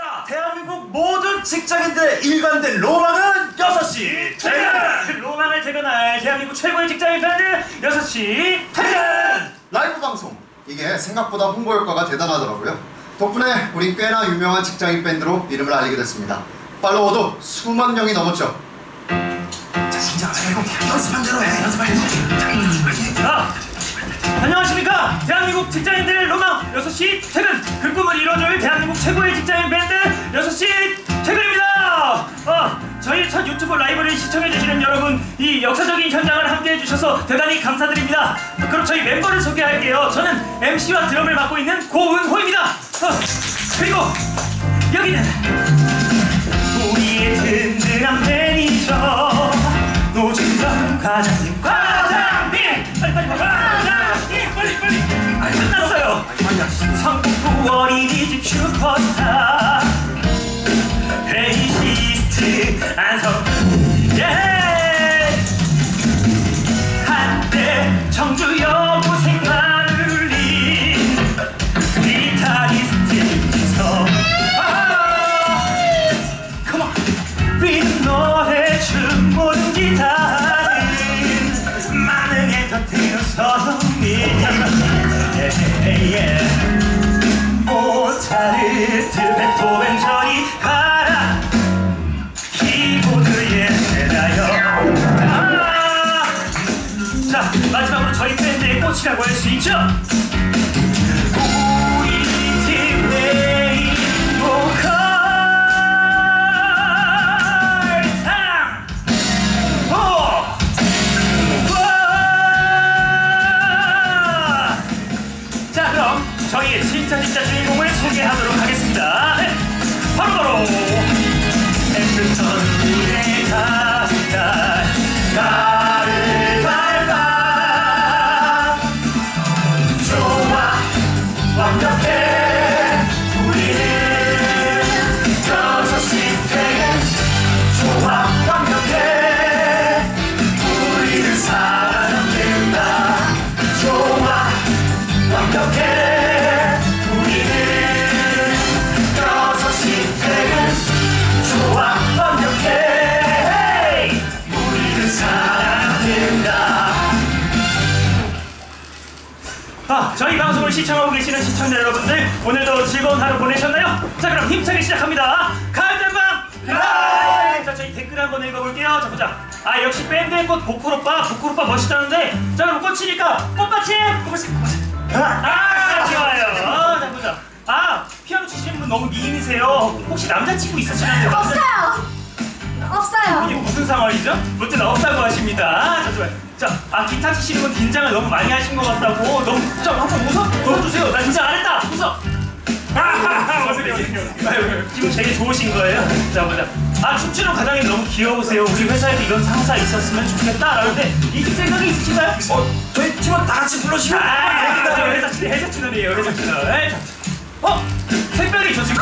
자, 대한민국 모든 직장인들의 일관된 로망은 6시 퇴근! 그 로망을 퇴근할 대한민국 최고의 직장인 밴드 6시 퇴근! 라이브 방송 이게 생각보다 홍보 효과가 대단하더라고요. 덕분에 우린 꽤나 유명한 직장인 밴드로 이름을 알리게 됐습니다. 팔로워도 수만 명이 넘었죠. 자, 진짜 말고 연습한 대로 해. 연습할 때. 아, 안녕하십니까 대한민국 직장인들의 로망 6시 퇴근 이뤄줄 대한민국 최고의 직장인 밴드 6시 퇴근입니다. 어, 저희 첫 유튜브 라이브를 시청해주시는 여러분 이 역사적인 현장을 함께 해 주셔서 대단히 감사드립니다. 그럼 저희 멤버를 소개할게요. 저는 MC와 드럼을 맡고 있는 고은호입니다. 어, 그리고 여기는 우리의 든든한 매니저 노준현 과장님. 과장님! 빨리 빨리 과장님 빨리 아 끝났어요 성북구 어린이집 슈퍼스타 아! 자 마지막으로 저희 밴드의 꽃이라고 할 수 있죠 진짜 진짜 방송을 시청하고 계시는 시청자 여러분들 오늘도 즐거운 하루 보내셨나요? 자 그럼 힘차게 시작합니다. 가을전방 라이브! 자 저희 댓글 한번 읽어볼게요. 자 보자. 아 역시 밴드의 꽃 보컬 오빠 보컬 오빠 멋있다는데 자 그럼 꽃이니까 꽃받침! 꽃받침 꽃받침. 아 좋아요. 자 보자. 아 피아노 치시는 분 너무 미인이세요. 혹시 남자친구 있으시나요? 없어요. 없어요. 이게 무슨 상황이죠? 무튼 없다고 하십니다. 자, 좋아요. 자, 아 기타 치시는 분 긴장을 너무 많이 하신 것 같다고. 너무 좀 한번 웃어? 웃어주세요. 나 긴장 안 했다. 웃어. 아하하, 어색해, 어색해. 아유, 기분 되게 좋으신 거예요. 자, 보자. 아, 춤추는 과장님 너무 귀여우세요. 우리 회사에도 이런 상사 있었으면 좋겠다. 라는데 이집 생각이 있으신가요? 어, 저희 팀원 다 같이 불러주시면 아, 저 회사 치 회사 친원이에요. 회사 친원. 어, 새별이 저 지금